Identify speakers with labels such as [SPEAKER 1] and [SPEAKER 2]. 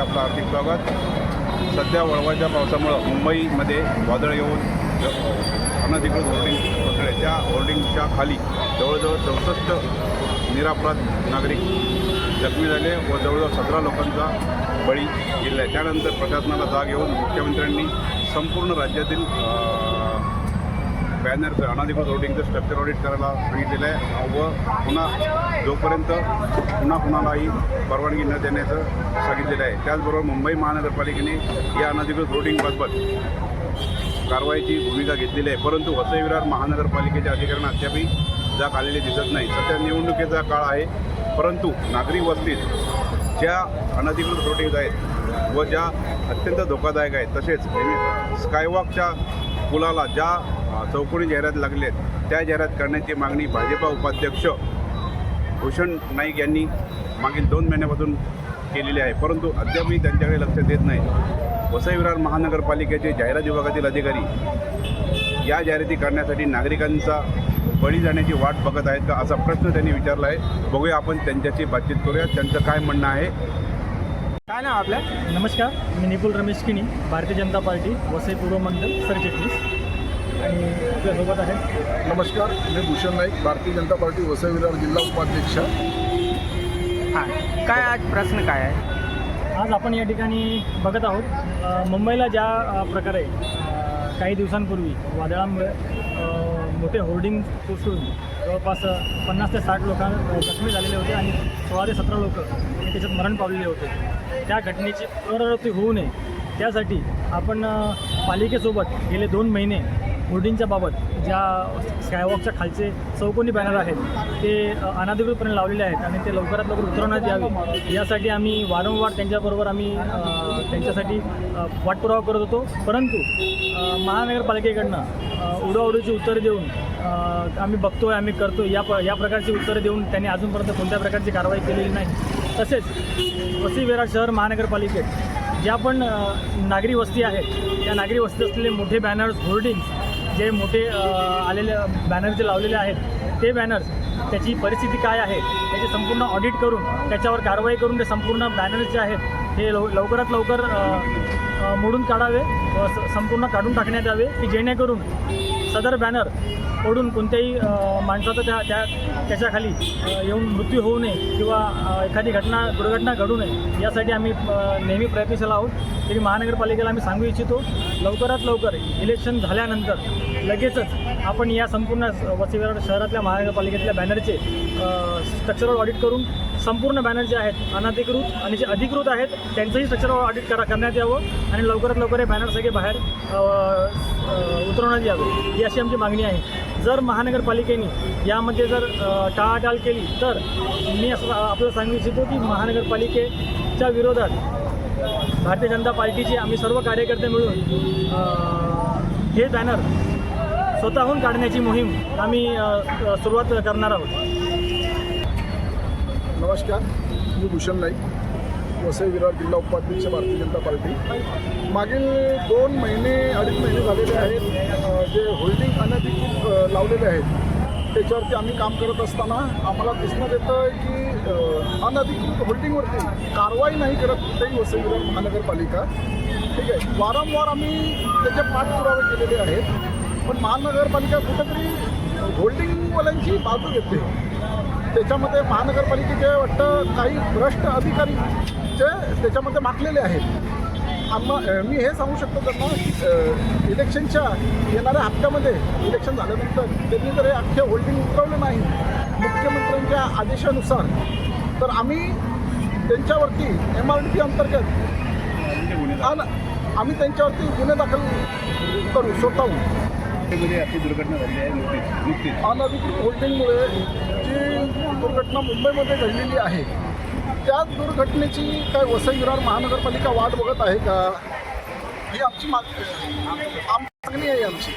[SPEAKER 1] आपलं हार्दिक स्वागत. सध्या वळवाच्या पावसामुळं मुंबईमध्ये वादळ येऊन अनधिकृत होर्डिंग कोसळले त्या होर्डिंगच्या खाली जवळजवळ चौसष्ट निरापराध नागरिक जखमी झाले व जवळजवळ सतरा लोकांचा बळी गेला आहे. त्यानंतर प्रशासनाला जाग येऊन मुख्यमंत्र्यांनी संपूर्ण राज्यातील बॅनरचं अनाधिकृत होर्डिंगचं स्ट्रक्चर ऑडिट करायला सांगितलेलं आहे. व पुन्हा जोपर्यंत पुन्हा कुणालाही परवानगी न देण्याचं सांगितलेलं आहे. त्याचबरोबर मुंबई महानगरपालिकेने या अनाधिकृत होर्डिंगबाबत कारवाईची भूमिका घेतलेली आहे. परंतु वसई विरार महानगरपालिकेच्या अधिकाऱ्यांना अद्यापही जाग आलेली दिसत नाही. सध्या निवडणुकीचा काळ आहे. परंतु नागरी वस्तीत ज्या अनधिकृत होर्डिंग्ज आहेत व ज्या अत्यंत धोकादायक आहेत तसेच स्कायवॉकच्या पुलाला ज्या चौकोनी जाहिरात लागल्या आहेत त्या जाहिरात करण्याची मागणी भाजपा उपाध्यक्ष भूषण नाईक यांनी मागील दोन महिन्यापासून केलेली आहे. परंतु अद्यापही त्यांच्याकडे लक्ष देत नाही. वसई विरार महानगरपालिकेचे जाहिरात विभागातील अधिकारी या जाहिराती करण्यासाठी नागरिकांचा बळी जाण्याची वाट बघत आहेत का असा प्रश्न त्यांनी विचारला आहे. बघूया आपण त्यांच्याशी बातचीत करूया. त्यांचं काय म्हणणं आहे?
[SPEAKER 2] काय नाव आपलं?
[SPEAKER 3] नमस्कार मी निपुल रमेश किनी भारतीय जनता पार्टी वसई पूर्व मंडल सरचिटणीस. आणि आपल्यासोबत आहे.
[SPEAKER 2] नमस्कार मी भूषण नाईक भारतीय जनता पार्टी वसई विरार जिल्हा उपाध्यक्ष.
[SPEAKER 4] हां काय आज प्रश्न काय आहे?
[SPEAKER 3] आज आपण या ठिकाणी बघत आहोत मुंबईला ज्या प्रकारे काही दिवसांपूर्वी वादळामुळे मोठे होर्डिंग कोसळून जवळपास पन्नास ते साठ लोक जखमी झालेले होते आणि सोळा ते सतरा लोक हे त्याच्यात मरण पावलेले होते. त्या घटनेची पुनरावृत्ती होऊ नये. त्यासाठी आपण पालिकेसोबत गेले दोन महिने होर्डिंगच्या बाबत ज्या स्कायवॉकच्या खालचे चौकोनी बॅनर आहेत ते अनाधिकृतपणे लावलेले आहेत आणि ते लवकरात लवकर उतरवण्यात यावे. यासाठी आम्ही वारंवार त्यांच्याबरोबर आम्ही त्यांच्यासाठी पाठपुरावा करत होतो. परंतु महानगरपालिकेकडनं अ, उडवाउडीची उत्तरं देऊन आम्ही आम्ही बघतोय आम्ही करतो या प या प्रकारची उत्तरं देऊन त्यांनी अजूनपर्यंत कोणत्या प्रकारची कारवाई केलेली नाही. तसेच वसई शहर महानगरपालिकेत ज्या पण नागरी वस्ती आहेत त्या नागरी वस्ती असलेले मोठे बॅनर्स होर्डिंग्स जे मोठे आलेले बॅनर जे लावलेले आहेत ते बॅनर्स त्याची परिस्थिती काय आहे त्याची संपूर्ण ऑडिट करून त्याच्यावर कारवाई करून ते संपूर्ण बॅनर्स जे आहेत हे लव लवकरात लवकर मोडून काढावे व स- संपूर्ण काढून टाकण्यात यावे की जेणेकरून सदर बॅनर ओढून कोणत्याही माणसाचा त्या त्या त्याच्याखाली येऊन मृत्यू होऊ नये किंवा एखादी घटना दुर्घटना घडू नये यासाठी आम्ही नेहमी प्रयत्नशील आहोत. तरी महानगरपालिकेला आम्ही सांगू इच्छितो लवकरात लवकर इलेक्शन झाल्यानंतर लगेचच आपण या संपूर्ण वसई शहरातल्या महानगरपालिकेतल्या बॅनरचे स्ट्रक्चरल ऑडिट करून संपूर्ण बॅनर जे आहेत अनधिकृत आणि जे अधिकृत आहेत त्यांचंही स्ट्रक्चरल ऑडिट करा करण्यात यावं आणि लवकरात लवकर हे बॅनर सगळे बाहेर उतरवण्यात यावी ही अशी आमची मागणी आहे. जर महानगरपालिकेने यामध्ये जर टाळाटाळ केली तर मी असं आपल्याला सांगू इच्छितो की महानगरपालिकेच्या विरोधात भारतीय जनता पार्टीचे आम्ही सर्व कार्यकर्ते मिळून हे बॅनर स्वतःहून काढण्याची मोहीम आम्ही सुरुवात करणार आहोत.
[SPEAKER 2] नमस्कार मी भूषण नाईक. वसई विरार जिल्हा उपाध्यक्ष भारतीय जनता पार्टी. मागील दोन महिने अडीच महिने झालेले आहेत. जे होल्डिंग अनधिकृत लावलेले आहेत. त्याच्यावरती आम्ही काम करत असताना आम्हाला दिसण्यात येतं की अनधिकृत होल्डिंगवरती कारवाई नाही करत कुठेही वसई विरार महानगरपालिका. ठीक आहे. वारंवार आम्ही त्याचे पाठपुरावे केलेले आहेत. पण महानगरपालिका कुठंतरी होल्डिंगवाल्यांची बाजू घेते. त्याच्यामध्ये महानगरपालिकेचे वाटतं काही भ्रष्ट अधिकारी म्हणजे त्याच्यामध्ये माखलेले आहेत. आम्हा मी हे सांगू शकतो त्यांना की इलेक्शनच्या येणाऱ्या हप्त्यामध्ये इलेक्शन झाल्यानंतर त्यांनी जर हे अख्खे होल्डिंग उतरवलं नाही मुख्यमंत्र्यांच्या आदेशानुसार. तर आम्ही त्यांच्यावरती एम आर डी पी अंतर्गत आम्ही त्यांच्यावरती गुन्हे दाखल करू स्वतःहून
[SPEAKER 1] अशी दुर्घटना झाली आहे नुकतीच
[SPEAKER 2] अनधिकृत होल्डिंगमुळे जी दुर्घटना मुंबईमध्ये घडलेली आहे त्या दुर्घटनेची काय वसई विरार महानगरपालिका वाट बघत आहे का? ही आमची मागणी आहे आमची.